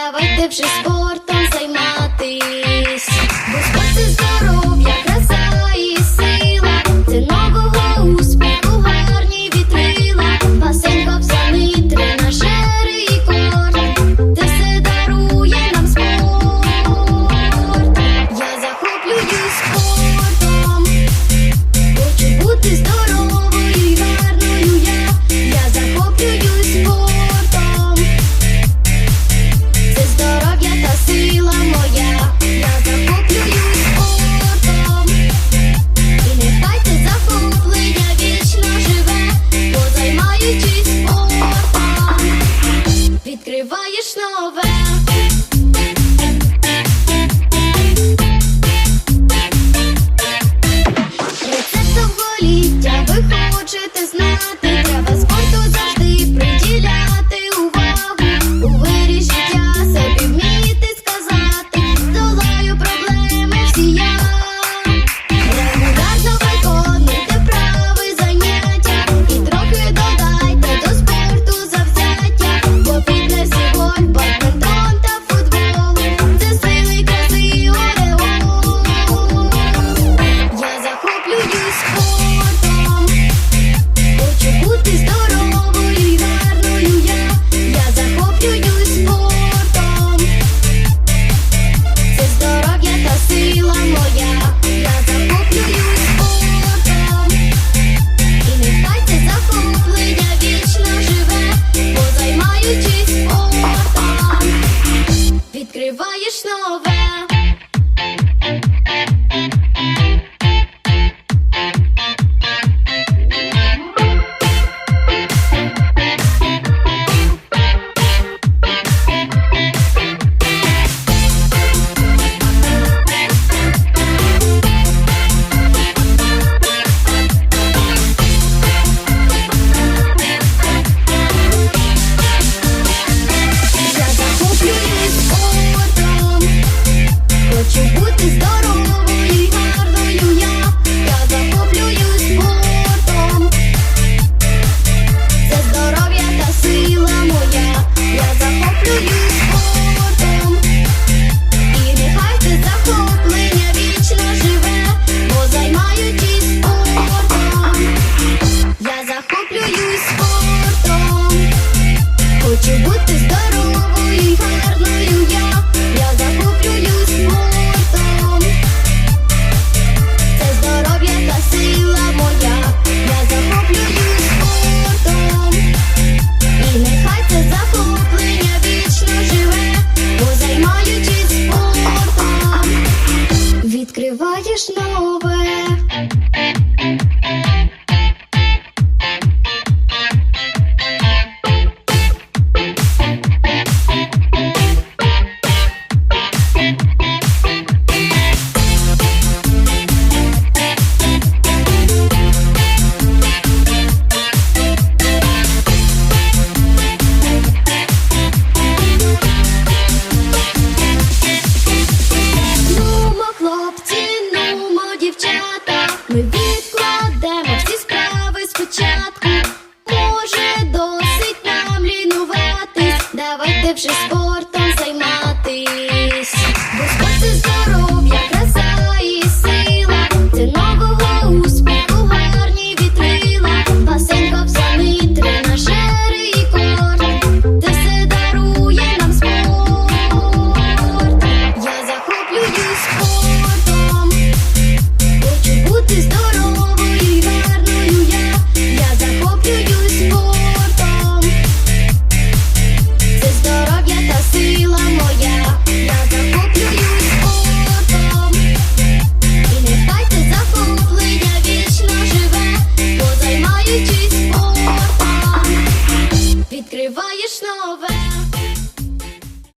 Давайте вже спорт. відкриваєш нове. Открываешь новое. Давайте вже спортом